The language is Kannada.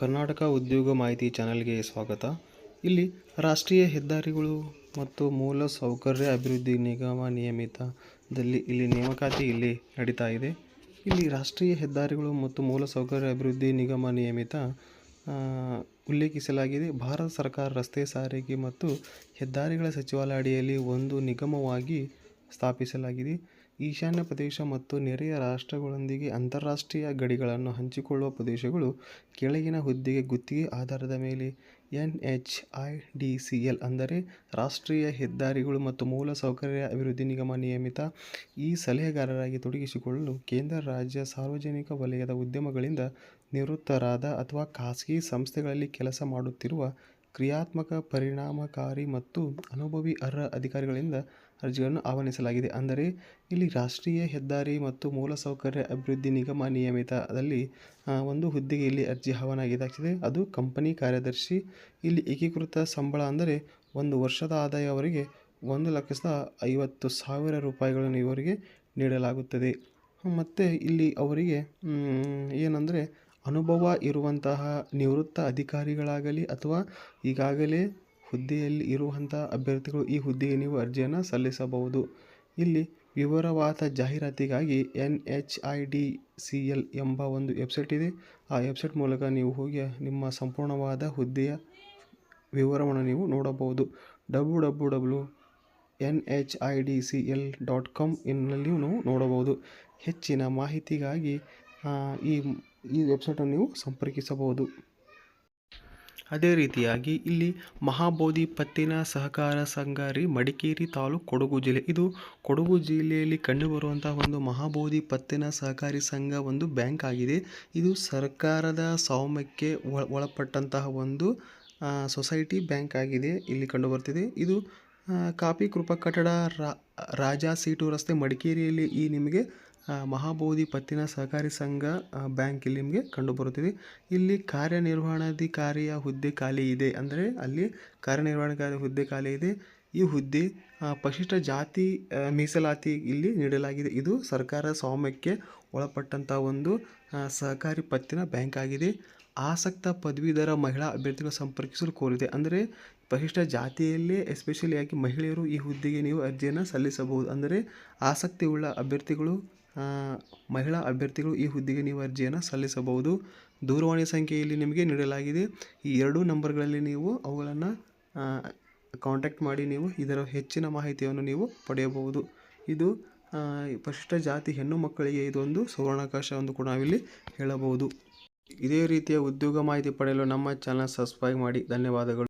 ಕರ್ನಾಟಕ ಉದ್ಯೋಗ ಮಾಹಿತಿ ಚಾನೆಲ್ಗೆ ಸ್ವಾಗತ. ಇಲ್ಲಿ ರಾಷ್ಟ್ರೀಯ ಹೆದ್ದಾರಿಗಳು ಮತ್ತು ಮೂಲ ಸೌಕರ್ಯ ಅಭಿವೃದ್ಧಿ ನಿಗಮ ನಿಯಮಿತದಲ್ಲಿ ಇಲ್ಲಿ ನೇಮಕಾತಿ ಇಲ್ಲಿ ನಡೀತಾ ಇದೆ. ಇಲ್ಲಿ ರಾಷ್ಟ್ರೀಯ ಹೆದ್ದಾರಿಗಳು ಮತ್ತು ಮೂಲ ಸೌಕರ್ಯ ಅಭಿವೃದ್ಧಿ ನಿಗಮ ನಿಯಮಿತ ಉಲ್ಲೇಖಿಸಲಾಗಿದೆ. ಭಾರತ ಸರ್ಕಾರ ರಸ್ತೆ ಸಾರಿಗೆ ಮತ್ತು ಹೆದ್ದಾರಿಗಳ ಸಚಿವಾಲಯ ಅಡಿಯಲ್ಲಿ ಒಂದು ನಿಗಮವಾಗಿ ಸ್ಥಾಪಿಸಲಾಗಿದೆ. ಈಶಾನ್ಯ ಪ್ರದೇಶ ಮತ್ತು ನೆರೆಯ ರಾಷ್ಟ್ರಗಳೊಂದಿಗೆ ಅಂತಾರಾಷ್ಟ್ರೀಯ ಗಡಿಗಳನ್ನು ಹಂಚಿಕೊಳ್ಳುವ ಪ್ರದೇಶಗಳು ಕೆಳಗಿನ ಹುದ್ದೆಗೆ ಗುತ್ತಿಗೆ ಆಧಾರದ ಮೇಲೆ N H I D C L ಅಂದರೆ ರಾಷ್ಟ್ರೀಯ ಹೆದ್ದಾರಿಗಳು ಮತ್ತು ಮೂಲಸೌಕರ್ಯ ಅಭಿವೃದ್ಧಿ ನಿಗಮ ನಿಯಮಿತ ಈ ಸಲಹೆಗಾರರಾಗಿ ತೊಡಗಿಸಿಕೊಳ್ಳಲು ಕೇಂದ್ರ ರಾಜ್ಯ ಸಾರ್ವಜನಿಕ ವಲಯದ ಉದ್ಯಮಗಳಿಂದ ನಿವೃತ್ತರಾದ ಅಥವಾ ಖಾಸಗಿ ಸಂಸ್ಥೆಗಳಲ್ಲಿ ಕೆಲಸ ಮಾಡುತ್ತಿರುವ ಕ್ರಿಯಾತ್ಮಕ, ಪರಿಣಾಮಕಾರಿ ಮತ್ತು ಅನುಭವಿ ಅರ್ಹ ಅಧಿಕಾರಿಗಳಿಂದ ಅರ್ಜಿಗಳನ್ನು ಆಹ್ವಾನಿಸಲಾಗಿದೆ. ಅಂದರೆ, ಇಲ್ಲಿ ರಾಷ್ಟ್ರೀಯ ಹೆದ್ದಾರಿ ಮತ್ತು ಮೂಲಸೌಕರ್ಯ ಅಭಿವೃದ್ಧಿ ನಿಗಮ ನಿಯಮಿತದಲ್ಲಿ ಒಂದು ಹುದ್ದೆಗೆ ಇಲ್ಲಿ ಅರ್ಜಿ ಆಹ್ವಾನಾಗಿದೆ ಅದು ಕಂಪನಿ ಕಾರ್ಯದರ್ಶಿ, ಇಲ್ಲಿ ಏಕೀಕೃತ ಸಂಬಳ ಅಂದರೆ ಒಂದು ವರ್ಷದ ಆದಾಯ ಅವರಿಗೆ ಒಂದು ಲಕ್ಷದ ಐವತ್ತು ಸಾವಿರ ರೂಪಾಯಿಗಳನ್ನು ಇವರಿಗೆ ನೀಡಲಾಗುತ್ತದೆ. ಮತ್ತು ಇಲ್ಲಿ ಅವರಿಗೆ ಏನಂದರೆ ಅನುಭವ ಇರುವಂತಹ ನಿವೃತ್ತ ಅಧಿಕಾರಿಗಳಾಗಲಿ ಅಥವಾ ಈಗಾಗಲೇ ಹುದ್ದೆಯಲ್ಲಿ ಇರುವಂಥ ಅಭ್ಯರ್ಥಿಗಳು ಈ ಹುದ್ದೆಗೆ ನೀವು ಅರ್ಜಿಯನ್ನು ಸಲ್ಲಿಸಬಹುದು. ಇಲ್ಲಿ ವಿವರವಾದ ಜಾಹೀರಾತಿಗಾಗಿ N H I D C L ಎಂಬ ಒಂದು ವೆಬ್ಸೈಟ್ ಇದೆ. ಆ ವೆಬ್ಸೈಟ್ ಮೂಲಕ ನೀವು ಹೋಗಿ ನಿಮ್ಮ ಸಂಪೂರ್ಣವಾದ ಹುದ್ದೆಯ ವಿವರವನ್ನು ನೀವು ನೋಡಬಹುದು. W W W N H I D C L dot com ಇನ್ನಲ್ಲಿಯೂ ನಾವು ನೋಡಬಹುದು. ಹೆಚ್ಚಿನ ಮಾಹಿತಿಗಾಗಿ ಈ ಈ ವೆಬ್ಸೈಟನ್ನು ನೀವು ಸಂಪರ್ಕಿಸಬಹುದು. ಅದೇ ರೀತಿಯಾಗಿ ಇಲ್ಲಿ ಮಹಾಬೋಧಿ ಪತ್ತಿನ ಸಹಕಾರ ಸಂಘ ರೀ ಮಡಿಕೇರಿ ತಾಲೂಕು ಕೊಡಗು ಜಿಲ್ಲೆ. ಇದು ಕೊಡಗು ಜಿಲ್ಲೆಯಲ್ಲಿ ಕಂಡುಬರುವಂತಹ ಒಂದು ಮಹಾಬೋಧಿ ಪತ್ತಿನ ಸಹಕಾರಿ ಸಂಘ ಒಂದು ಬ್ಯಾಂಕ್ ಆಗಿದೆ. ಇದು ಸರ್ಕಾರದ ಸ್ವಾಮ್ಯಕ್ಕೆ ಒಳ ಒಳಪಟ್ಟಂತಹ ಒಂದು ಸೊಸೈಟಿ ಬ್ಯಾಂಕ್ ಆಗಿದೆ. ಇಲ್ಲಿ ಕಂಡುಬರ್ತಿದೆ ಇದು ಕಾಪಿ ಕೃಪಾ ಕಟ್ಟಡ ರಾಜಾ ಸೀಟು ರಸ್ತೆ ಮಡಿಕೇರಿಯಲ್ಲಿ ಈ ನಿಮಗೆ ಮಹಾಬೋಧಿ ಪತ್ತಿನ ಸಹಕಾರಿ ಸಂಘ ಬ್ಯಾಂಕ್ ಇಲ್ಲಿ ನಿಮಗೆ ಕಂಡು ಬರುತ್ತಿದೆ ಇಲ್ಲಿ ಕಾರ್ಯನಿರ್ವಹಣಾಧಿಕಾರಿಯ ಹುದ್ದೆ ಖಾಲಿ ಇದೆ ಅಂದರೆ ಅಲ್ಲಿ ಕಾರ್ಯನಿರ್ವಹಣಾಧಿಕಾರಿ ಹುದ್ದೆ ಖಾಲಿ ಇದೆ. ಈ ಹುದ್ದೆ ಪಶಿಷ್ಟ ಜಾತಿ ಮೀಸಲಾತಿ ಇಲ್ಲಿ ನೀಡಲಾಗಿದೆ. ಇದು ಸರ್ಕಾರ ಸ್ವಾಮ್ಯಕ್ಕೆ ಒಳಪಟ್ಟಂಥ ಒಂದು ಸಹಕಾರಿ ಪತ್ತಿನ ಬ್ಯಾಂಕ್ ಆಗಿದೆ. ಆಸಕ್ತ ಪದವೀಧರ ಮಹಿಳಾ ಅಭ್ಯರ್ಥಿಗಳು ಸಂಪರ್ಕಿಸಲು ಕೋರಿದೆ. ಅಂದರೆ ಪರಿಶಿಷ್ಟ ಜಾತಿಯಲ್ಲೇ ಎಸ್ಪೆಷಲಿಯಾಗಿ ಮಹಿಳೆಯರು ಈ ಹುದ್ದೆಗೆ ನೀವು ಅರ್ಜಿಯನ್ನು ಸಲ್ಲಿಸಬಹುದು. ಅಂದರೆ ಆಸಕ್ತಿಯುಳ್ಳ ಅಭ್ಯರ್ಥಿಗಳು ಮಹಿಳಾ ಅಭ್ಯರ್ಥಿಗಳು ಈ ಹುದ್ದೆಗೆ ನೀವು ಅರ್ಜಿಯನ್ನು ಸಲ್ಲಿಸಬಹುದು. ದೂರವಾಣಿ ಸಂಖ್ಯೆಯಲ್ಲಿ ನಿಮಗೆ ನೀಡಲಾಗಿದೆ. ಈ ಎರಡೂ ನಂಬರ್ಗಳಲ್ಲಿ ನೀವು ಅವುಗಳನ್ನು ಕಾಂಟ್ಯಾಕ್ಟ್ ಮಾಡಿ ನೀವು ಇದರ ಹೆಚ್ಚಿನ ಮಾಹಿತಿಯನ್ನು ನೀವು ಪಡೆಯಬಹುದು. ಇದು ಪರಿಶಿಷ್ಟ ಜಾತಿ ಹೆಣ್ಣು ಮಕ್ಕಳಿಗೆ ಇದೊಂದು ಸುವರ್ಣಾವಕಾಶ ಎಂದು ಕೂಡ ನಾವಿಲ್ಲಿ ಹೇಳಬಹುದು. ಇದೇ ರೀತಿಯ ಉದ್ಯೋಗ ಮಾಹಿತಿ ಪಡೆಯಲು ನಮ್ಮ ಚಾನಲ್ ಸಬ್ಸ್ಕ್ರೈಬ್ ಮಾಡಿ. ಧನ್ಯವಾದಗಳು.